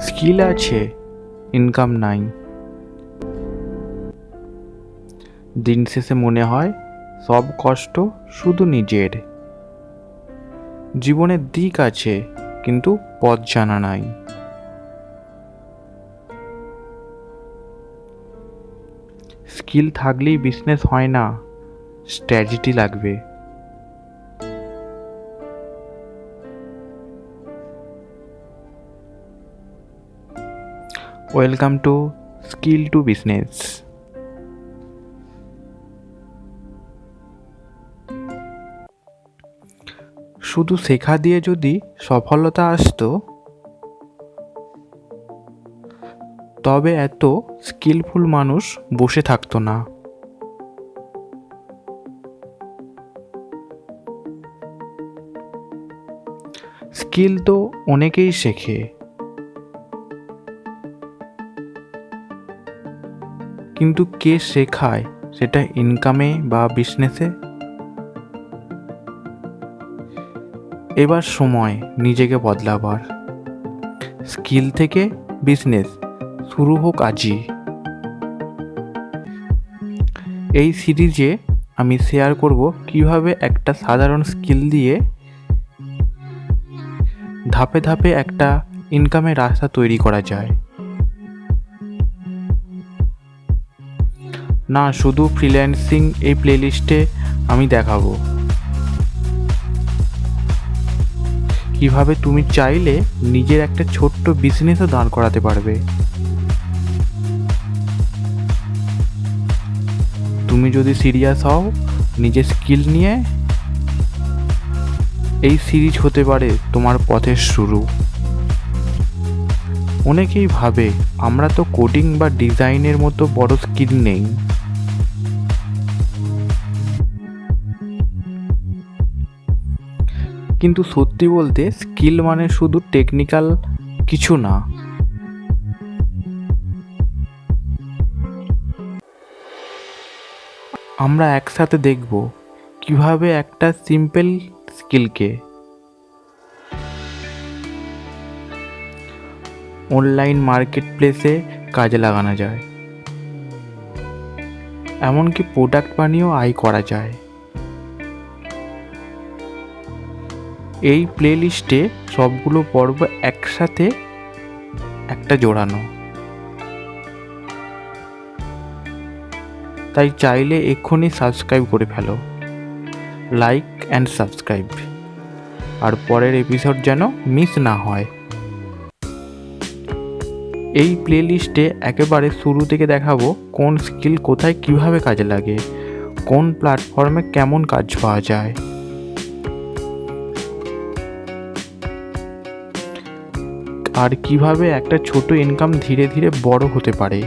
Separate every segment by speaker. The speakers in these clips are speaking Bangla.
Speaker 1: স্কিল আছে ইনকাম নাই। দিন শেষে মনে হয় সব কষ্ট শুধু নিজের। জীবনের দিক আছে, কিন্তু পথ জানা নাই। স্কিল থাকলেই বিজনেস হয় না স্ট্র্যাটেজি লাগবে। Welcome to skill to business. শুধু শেখা দিয়ে যদি সফলতা আসতো, তবে এত স্কিলফুল মানুষ বসে থাকতো না। স্কিল তো অনেকেই শেখে। কিন্তু কে শেখায়? সেটা ইনকামে বা বিজনেসে এবার সময়, নিজেকে বদলাবার। স্কিল থেকে বিজনেস শুরু হোক আজই। এই সিরিজে আমি শেয়ার করব কীভাবে একটা সাধারণ স্কিল দিয়ে ধাপে ধাপে একটা ইনকামের রাস্তা তৈরি করা যায়। না, শুধু ফ্রিল্যান্সিং এই প্লেলিস্টে আমি দেখাবো। কীভাবে তুমি চাইলে নিজের একটা ছোট্ট বিজনেসও দাঁড় করাতে পারবে। তুমি যদি সিরিয়াস হও, নিজের স্কিল নিয়ে, এই সিরিজ হতে পারে তোমার পথের শুরু। অনেকেই ভাবে, আমরা তো কোডিং বা ডিজাইনের মতো বড় স্কিল নেই। কিন্তু সত্যি বলতে স্কিল মানে শুধু টেকনিক্যাল কিছু না। আমরা একসাথে দেখব কীভাবে একটা সিম্পল স্কিলকে অনলাইন মার্কেট প্লেসে কাজে লাগানো যায়। এমনকি প্রোডাক্ট বানিয়েও আয় করা যায়। এই প্লেলিস্টে সবগুলো পর্ব একসাথে একটা জোড়ানো। তাই চাইলে এক্ষুনি সাবস্ক্রাইব করে ফেলো। লাইক অ্যান্ড সাবস্ক্রাইব আর পরের এপিসোড যেন মিস না হয়। এই প্লেলিস্টে একেবারে শুরু থেকে দেখাবো কোন স্কিল কোথায় কীভাবে কাজে লাগে, কোন প্ল্যাটফর্মে কেমন কাজ পাওয়া যায়। আর কীভাবে একটা ছোট ইনকাম ধীরে ধীরে বড় হতে পারে।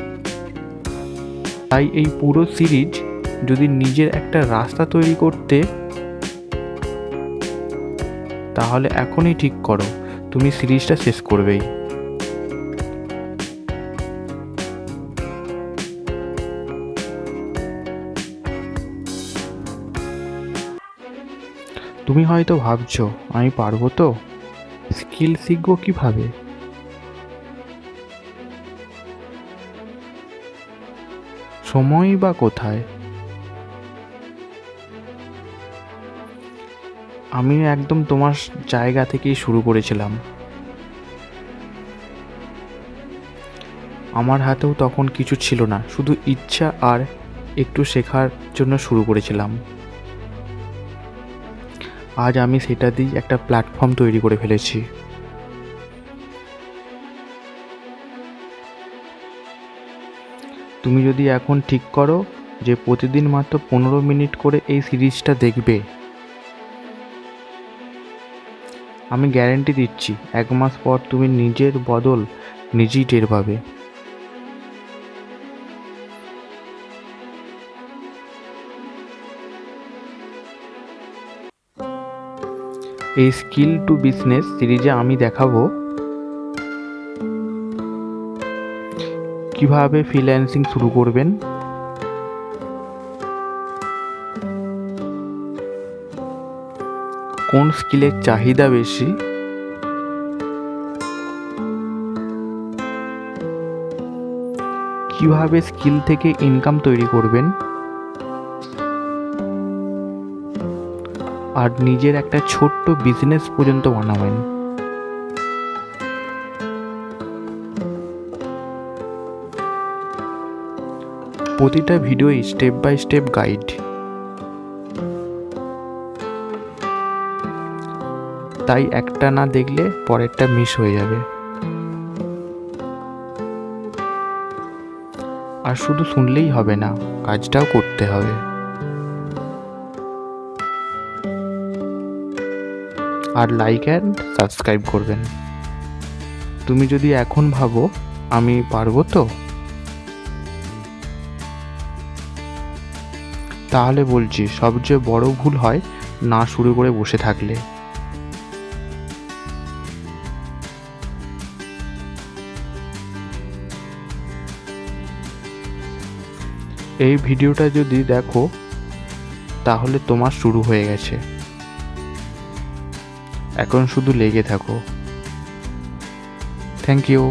Speaker 1: তাই এই পুরো সিরিজ যদি নিজের একটা রাস্তা তৈরি করতে তাহলে এখনই ঠিক করো, তুমি সিরিজটা শেষ করবেই। তুমি হয়তো ভাবছ, আমি পারব তো? স্কিল শিখব কীভাবে? সময়ই বা কোথায়? আমি একদম তোমার জায়গা থেকেই শুরু করেছিলাম। আমার হাতেও তখন কিছু ছিল না, শুধু ইচ্ছা আর একটু শেখার জন্য শুরু করেছিলাম। আজ আমি সেটা দিয়ে একটা প্ল্যাটফর্ম তৈরি করে ফেলেছি। তুমি যদি এখন ঠিক করো যে প্রতিদিন মাত্র পনেরো মিনিট করে এই সিরিজটা দেখবে। আমি গ্যারেন্টি দিচ্ছি, এক মাস পর তুমি নিজের বদল নিজেই টের পাবে। এই স্কিল টু বিজনেস সিরিজে আমি দেখাবো কীভাবে ফ্রিল্যান্সিং শুরু করবেন? কোন স্কিলের চাহিদা বেশি? কীভাবে স্কিল থেকে ইনকাম তৈরি করবেন? আর নিজের একটা ছোট্ট বিজনেস পর্যন্ত বানাবেন। প্রতিটা ভিডিওই স্টেপ বাই স্টেপ গাইড তাই একটা না দেখলে পরেরটা মিস হয়ে যাবে। আর শুধু শুনলেই হবে না, কাজটাও করতে হবে। আর লাইক অ্যান্ড সাবস্ক্রাইব করবেন। তুমি যদি এখন ভাবো, আমি পারব তো? তাহলে বলছি, সবচেয়ে বড় ভুল হয় না শুরু করে বসে থাকলে। এই ভিডিওটা যদি দেখো, তাহলে তোমার শুরু হয়ে গেছে। এখন শুধু লেগে থাকো। Thank you